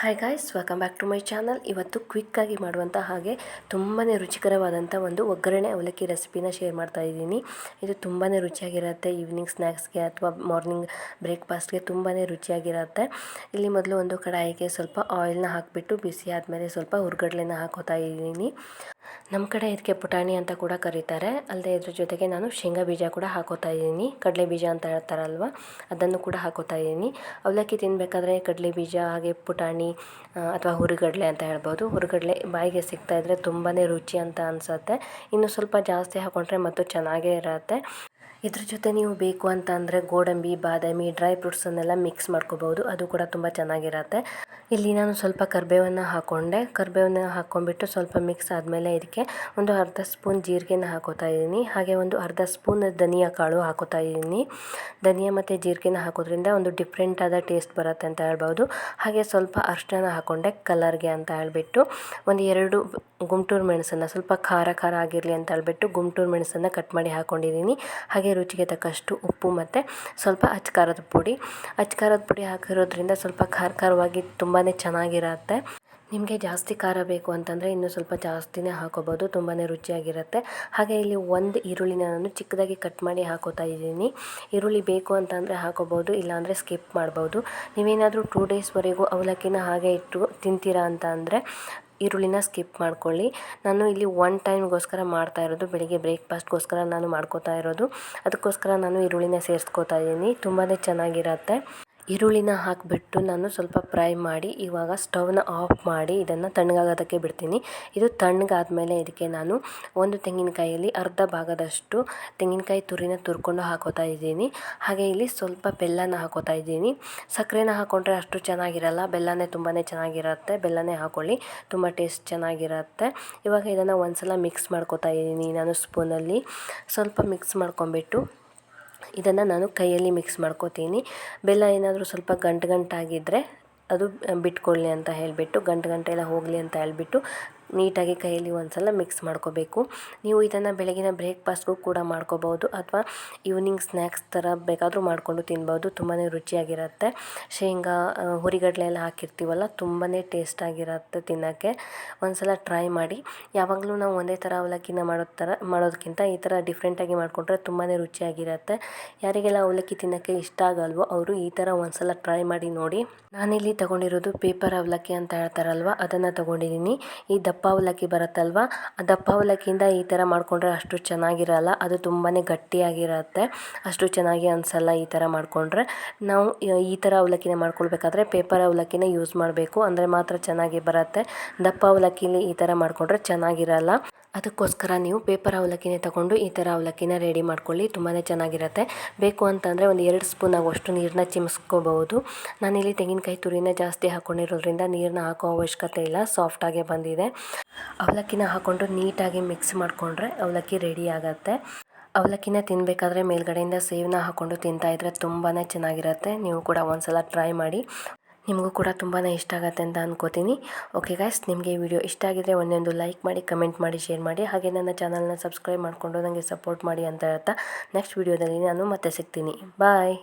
Hi guys welcome back to my channel ಇವತ್ತು ಕ್ವಿಕ್ಕಾಗಿ ಮಾಡುವಂಥ ಹಾಗೆ ತುಂಬಾ ರುಚಿಕರವಾದಂಥ ಒಂದು ಒಗ್ಗರಣೆ ಅವಲಕ್ಕಿ ರೆಸಿಪಿನ ಶೇರ್ ಮಾಡ್ತಾ ಇದ್ದೀನಿ. ಇದು ತುಂಬಾ ರುಚಿಯಾಗಿರುತ್ತೆ ಈವ್ನಿಂಗ್ ಸ್ನ್ಯಾಕ್ಸ್ಗೆ ಅಥವಾ ಮಾರ್ನಿಂಗ್ ಬ್ರೇಕ್ಫಾಸ್ಟ್ಗೆ ತುಂಬಾ ರುಚಿಯಾಗಿರುತ್ತೆ. ಇಲ್ಲಿ ಮೊದಲು ಒಂದು ಕಡಾಯಿಗೆ ಸ್ವಲ್ಪ ಆಯಿಲ್ನ ಹಾಕಿಬಿಟ್ಟು ಬಿಸಿ ಆದಮೇಲೆ ಸ್ವಲ್ಪ ಹುರ್ಗಡ್ಲೆನ ಹಾಕೋತಾ ಇದ್ದೀನಿ. ನಮ್ಮ ಕಡೆ ಇದಕ್ಕೆ ಪುಟಾಣಿ ಅಂತ ಕೂಡ ಕರೀತಾರೆ. ಅಲ್ಲದೆ ಇದ್ರ ಜೊತೆಗೆ ನಾನು ಶೇಂಗಾ ಬೀಜ ಕೂಡ ಹಾಕೋತಾ ಇದ್ದೀನಿ. ಕಡಲೆ ಬೀಜ ಅಂತ ಹೇಳ್ತಾರಲ್ವ, ಅದನ್ನು ಕೂಡ ಹಾಕೋತಾ ಇದ್ದೀನಿ. ಅವಲಕ್ಕಿ ತಿನ್ನಬೇಕಾದ್ರೆ ಕಡಲೆ ಬೀಜ, ಹಾಗೆ ಪುಟಾಣಿ ಅಥವಾ ಹುರಿಗಡಲೆ ಅಂತ ಹೇಳ್ಬೋದು. ಹುರಿಗಡಲೆ ಬಾಯಿಗೆ ಸಿಗ್ತಾ ಇದ್ದರೆ ತುಂಬಾ ರುಚಿ ಅಂತ ಅನಿಸುತ್ತೆ. ಇನ್ನು ಸ್ವಲ್ಪ ಜಾಸ್ತಿ ಹಾಕೊಂಡ್ರೆ ಮತ್ತು ಚೆನ್ನಾಗೇ ಇರುತ್ತೆ. ಇದ್ರ ಜೊತೆ ನೀವು ಬೇಕು ಅಂತ ಅಂದರೆ ಗೋಡಂಬಿ, ಬಾದಾಮಿ, ಡ್ರೈ ಫ್ರೂಟ್ಸನ್ನೆಲ್ಲ ಮಿಕ್ಸ್ ಮಾಡ್ಕೋಬೋದು. ಅದು ಕೂಡ ತುಂಬ ಚೆನ್ನಾಗಿರುತ್ತೆ. ಇಲ್ಲಿ ನಾನು ಸ್ವಲ್ಪ ಕರಿಬೇವನ್ನು ಹಾಕ್ಕೊಂಡೆ ಕರಿಬೇವನ್ನು ಹಾಕ್ಕೊಂಡ್ಬಿಟ್ಟು ಸ್ವಲ್ಪ ಮಿಕ್ಸ್ ಆದಮೇಲೆ ಇದಕ್ಕೆ ಒಂದು ಅರ್ಧ ಸ್ಪೂನ್ ಜೀರಿಗೆನ ಹಾಕೋತಾ ಇದ್ದೀನಿ. ಹಾಗೆ ಒಂದು ಅರ್ಧ ಸ್ಪೂನ್ ಧನಿಯಾ ಕಾಳು ಹಾಕೋತಾ ಇದ್ದೀನಿ. ಧನಿಯಾ ಮತ್ತು ಜೀರಿಗೆನ ಹಾಕೋದ್ರಿಂದ ಒಂದು ಡಿಫ್ರೆಂಟ್ ಆದ ಟೇಸ್ಟ್ ಬರುತ್ತೆ ಅಂತ ಹೇಳ್ಬೋದು. ಹಾಗೆ ಸ್ವಲ್ಪ ಅರ್ಶಿನ ಹಾಕ್ಕೊಂಡೆ ಕಲರ್ಗೆ ಅಂತ ಹೇಳಿಬಿಟ್ಟು ಒಂದು ಎರಡು ಗುಂಟೂರು ಮೆಣಸನ್ನು ಸ್ವಲ್ಪ ಖಾರ ಖಾರ ಆಗಿರಲಿ ಅಂತ ಹೇಳ್ಬಿಟ್ಟು ಗುಂಟೂರು ಮೆಣಸನ್ನು ಕಟ್ ಮಾಡಿ ಹಾಕ್ಕೊಂಡಿದ್ದೀನಿ ರುಚಿಗೆ ತಕ್ಕಷ್ಟು ಉಪ್ಪು ಮತ್ತು ಸ್ವಲ್ಪ ಅಚ್ಕಾರದ ಪುಡಿ. ಅಚ್ಕಾರದ ಪುಡಿ ಹಾಕಿರೋದ್ರಿಂದ ಸ್ವಲ್ಪ ಖಾರ ಖಾರವಾಗಿ ತುಂಬಾ ಚೆನ್ನಾಗಿರುತ್ತೆ. ನಿಮಗೆ ಜಾಸ್ತಿ ಖಾರ ಬೇಕು ಅಂತಂದರೆ ಇನ್ನೂ ಸ್ವಲ್ಪ ಜಾಸ್ತಿನೇ ಹಾಕೋಬೋದು ತುಂಬಾ ರುಚಿಯಾಗಿರುತ್ತೆ. ಹಾಗೆ ಇಲ್ಲಿ ಒಂದು ಈರುಳ್ಳಿನ ನಾನು ಚಿಕ್ಕದಾಗಿ ಕಟ್ ಮಾಡಿ ಹಾಕೋತಾ ಇದ್ದೀನಿ. ಈರುಳ್ಳಿ ಬೇಕು ಅಂತಂದರೆ ಹಾಕೋಬೋದು, ಇಲ್ಲಾಂದರೆ ಸ್ಕಿಪ್ ಮಾಡ್ಬೋದು. ನೀವೇನಾದರೂ ಟೂ ಡೇಸ್ವರೆಗೂ ಅವಲಕ್ಕಿನ ಹಾಗೆ ಇಟ್ಟು ತಿಂತೀರಾ ಅಂತ ಅಂದರೆ ಈರುಳ್ಳಿನ ಸ್ಕಿಪ್ ಮಾಡ್ಕೊಳ್ಳಿ. ನಾನು ಇಲ್ಲಿ ಒನ್ ಟೈಮ್ಗೋಸ್ಕರ ಮಾಡ್ತಾ ಇರೋದು, ಬೆಳಿಗ್ಗೆ ಬ್ರೇಕ್ಫಾಸ್ಟ್ಗೋಸ್ಕರ ನಾನು ಮಾಡ್ಕೋತಾ ಇರೋದು. ಅದಕ್ಕೋಸ್ಕರ ನಾನು ಈರುಳ್ಳಿನ ಸೇರಿಸ್ಕೋತಾ ಇದ್ದೀನಿ. ತುಂಬಾ ಚೆನ್ನಾಗಿರತ್ತೆ. ಈರುಳ್ಳಿನ ಹಾಕಿಬಿಟ್ಟು ನಾನು ಸ್ವಲ್ಪ ಫ್ರೈ ಮಾಡಿ ಇವಾಗ ಸ್ಟವ್ನ ಆಫ್ ಮಾಡಿ ಇದನ್ನು ತಣ್ಣಗಾಗೋದಕ್ಕೆ ಬಿಡ್ತೀನಿ. ಇದು ತಣ್ಣಗಾದ್ಮೇಲೆ ಇದಕ್ಕೆ ನಾನು ಒಂದು ತೆಂಗಿನಕಾಯಲ್ಲಿ ಅರ್ಧ ಭಾಗದಷ್ಟು ತೆಂಗಿನಕಾಯಿ ತುರಿನ ತುರ್ಕೊಂಡು ಹಾಕೋತಾ ಇದ್ದೀನಿ. ಹಾಗೆ ಇಲ್ಲಿ ಸ್ವಲ್ಪ ಬೆಲ್ಲನ ಹಾಕೋತಾ ಇದ್ದೀನಿ. ಸಕ್ಕರೆನ ಹಾಕ್ಕೊಂಡ್ರೆ ಅಷ್ಟು ಚೆನ್ನಾಗಿರಲ್ಲ. ಬೆಲ್ಲನೇ ತುಂಬಾ ಚೆನ್ನಾಗಿರುತ್ತೆ. ಬೆಲ್ಲನೇ ಹಾಕ್ಕೊಳ್ಳಿ ತುಂಬ ಟೇಸ್ಟ್ ಚೆನ್ನಾಗಿರುತ್ತೆ. ಇವಾಗ ಇದನ್ನು ಒಂದ್ಸಲ ಮಿಕ್ಸ್ ಮಾಡ್ಕೋತಾ ಇದ್ದೀನಿ ನಾನು ಸ್ಪೂನಲ್ಲಿ. ಸ್ವಲ್ಪ ಮಿಕ್ಸ್ ಮಾಡ್ಕೊಂಬಿಟ್ಟು ಇದನ್ನು ನಾನು ಕೈಯಲ್ಲಿ ಮಿಕ್ಸ್ ಮಾಡ್ಕೋತೀನಿ. ಬೆಲ್ಲ ಏನಾದರೂ ಸ್ವಲ್ಪ ಗಂಟು ಗಂಟಾಗಿದ್ದರೆ ಅದು ಬಿಟ್ಕೊಳ್ಳಿ ಅಂತ ಹೇಳಿಬಿಟ್ಟು ಗಂಟು ಗಂಟೆಲ್ಲ ಹೋಗಲಿ ಅಂತ ಹೇಳಿಬಿಟ್ಟು ನೀಟಾಗಿ ಕೈಯಲ್ಲಿ ಒಂದು ಸಲ ಮಿಕ್ಸ್ ಮಾಡ್ಕೋಬೇಕು. ನೀವು ಇದನ್ನು ಬೆಳಗಿನ ಬ್ರೇಕ್ಫಾಸ್ಟ್ಗೂ ಕೂಡ ಮಾಡ್ಕೋಬಹುದು ಅಥವಾ ಈವ್ನಿಂಗ್ ಸ್ನ್ಯಾಕ್ಸ್ ಥರ ಬೇಕಾದರೂ ಮಾಡಿಕೊಂಡು ತಿನ್ಬೋದು. ತುಂಬಾ ರುಚಿಯಾಗಿರುತ್ತೆ. ಶೇಂಗಾ ಹುರಿಗಡಲೆ ಎಲ್ಲ ಹಾಕಿರ್ತೀವಲ್ಲ ತುಂಬಾ ಟೇಸ್ಟಾಗಿರುತ್ತೆ ತಿನ್ನೋಕ್ಕೆ. ಒಂದು ಸಲ ಟ್ರೈ ಮಾಡಿ. ಯಾವಾಗಲೂ ನಾವು ಒಂದೇ ಥರ ಅವಲಕ್ಕಿನ ಮಾಡೋ ಥರ ಮಾಡೋದಕ್ಕಿಂತ ಈ ಥರ ಡಿಫ್ರೆಂಟಾಗಿ ಮಾಡಿಕೊಂಡ್ರೆ ತುಂಬಾ ರುಚಿಯಾಗಿರುತ್ತೆ. ಯಾರಿಗೆಲ್ಲ ಅವಲಕ್ಕಿ ತಿನ್ನೋಕ್ಕೆ ಇಷ್ಟ ಆಗಲ್ವೋ ಅವರು ಈ ಥರ ಒಂದು ಸಲ ಟ್ರೈ ಮಾಡಿ ನೋಡಿ. ನಾನಿಲ್ಲಿ ತಗೊಂಡಿರೋದು ಪೇಪರ್ ಅವಲಕ್ಕಿ ಅಂತ ಹೇಳ್ತಾರಲ್ವ, ಅದನ್ನು ತಗೊಂಡಿದ್ದೀನಿ. ಈ ದಪ್ಪ ದಪ್ಪ ಅವಲಕ್ಕಿ ಬರುತ್ತಲ್ವ? ಆ ದಪ್ಪ ಅವಲಕ್ಕಿಯಿಂದ ಈ ಥರ ಮಾಡಿಕೊಂಡ್ರೆ ಅಷ್ಟು ಚೆನ್ನಾಗಿರಲ್ಲ. ಅದು ತುಂಬಾ ಗಟ್ಟಿಯಾಗಿರುತ್ತೆ. ಅಷ್ಟು ಚೆನ್ನಾಗಿ ಅನಿಸಲ್ಲ ಈ ಥರ ಮಾಡಿಕೊಂಡ್ರೆ. ನಾವು ಈ ಥರ ಅವಲಕ್ಕಿನ ಮಾಡ್ಕೊಳ್ಬೇಕಾದ್ರೆ ಪೇಪರ್ ಅವಲಕ್ಕಿನ ಯೂಸ್ ಮಾಡಬೇಕು. ಅಂದರೆ ಮಾತ್ರ ಚೆನ್ನಾಗಿ ಬರುತ್ತೆ. ದಪ್ಪ ಅವಲಕ್ಕಿಲಿ ಈ ಥರ ಮಾಡಿಕೊಂಡ್ರೆ ಚೆನ್ನಾಗಿರಲ್ಲ. ಅದಕ್ಕೋಸ್ಕರ ನೀವು ಪೇಪರ್ ಅವಲಕ್ಕಿನೇ ತಗೊಂಡು ಈ ಥರ ಅವಲಕ್ಕಿನ ರೆಡಿ ಮಾಡ್ಕೊಳ್ಳಿ. ತುಂಬಾ ಚೆನ್ನಾಗಿರುತ್ತೆ. ಬೇಕು ಅಂತಂದರೆ ಒಂದು ಎರಡು ಸ್ಪೂನ್ ಆಗುವಷ್ಟು ನೀರನ್ನ ಚಿಮ್ಸ್ಕೋಬಹುದು. ನಾನಿಲ್ಲಿ ತೆಂಗಿನಕಾಯಿ ತುರಿನ ಜಾಸ್ತಿ ಹಾಕ್ಕೊಂಡಿರೋದ್ರಿಂದ ನೀರನ್ನ ಹಾಕೋ ಅವಶ್ಯಕತೆ ಇಲ್ಲ. ಸಾಫ್ಟಾಗೆ ಬಂದಿದೆ. ಅವಲಕ್ಕಿನ ಹಾಕ್ಕೊಂಡು ನೀಟಾಗಿ ಮಿಕ್ಸ್ ಮಾಡಿಕೊಂಡ್ರೆ ಅವಲಕ್ಕಿ ರೆಡಿ ಆಗುತ್ತೆ. ಅವಲಕ್ಕಿನ ತಿನ್ನಬೇಕಾದ್ರೆ ಮೇಲ್ಗಡೆಯಿಂದ ಸೇವನ್ನ ಹಾಕ್ಕೊಂಡು ತಿಂತಾಯಿದ್ರೆ ತುಂಬಾ ಚೆನ್ನಾಗಿರುತ್ತೆ. ನೀವು ಕೂಡ ಒಂದ್ಸಲ ಟ್ರೈ ಮಾಡಿ. ನಿಮಗೂ ಕೂಡ ತುಂಬಾ ಇಷ್ಟ ಆಗುತ್ತೆ ಅಂತ ಅನ್ಕೋತೀನಿ. ಓಕೆ ಗಾಯ್ಸ್ ನಿಮಗೆ ವಿಡಿಯೋ ಇಷ್ಟ ಆಗಿದ್ರೆ ಒಂದೊಂದು ಲೈಕ್ ಮಾಡಿ ಕಮೆಂಟ್ ಮಾಡಿ ಶೇರ್ ಮಾಡಿ. ಹಾಗೆ ನನ್ನ ಚಾನಲ್ನ ಸಬ್ಸ್ಕ್ರೈಬ್ ಮಾಡಿಕೊಂಡು ನನಗೆ ಸಪೋರ್ಟ್ ಮಾಡಿ ಅಂತ ಹೇಳ್ತಾ ನೆಕ್ಸ್ಟ್ ವಿಡಿಯೋದಲ್ಲಿ ನಾನು ಮತ್ತೆ ಸಿಗ್ತೀನಿ. ಬಾಯ್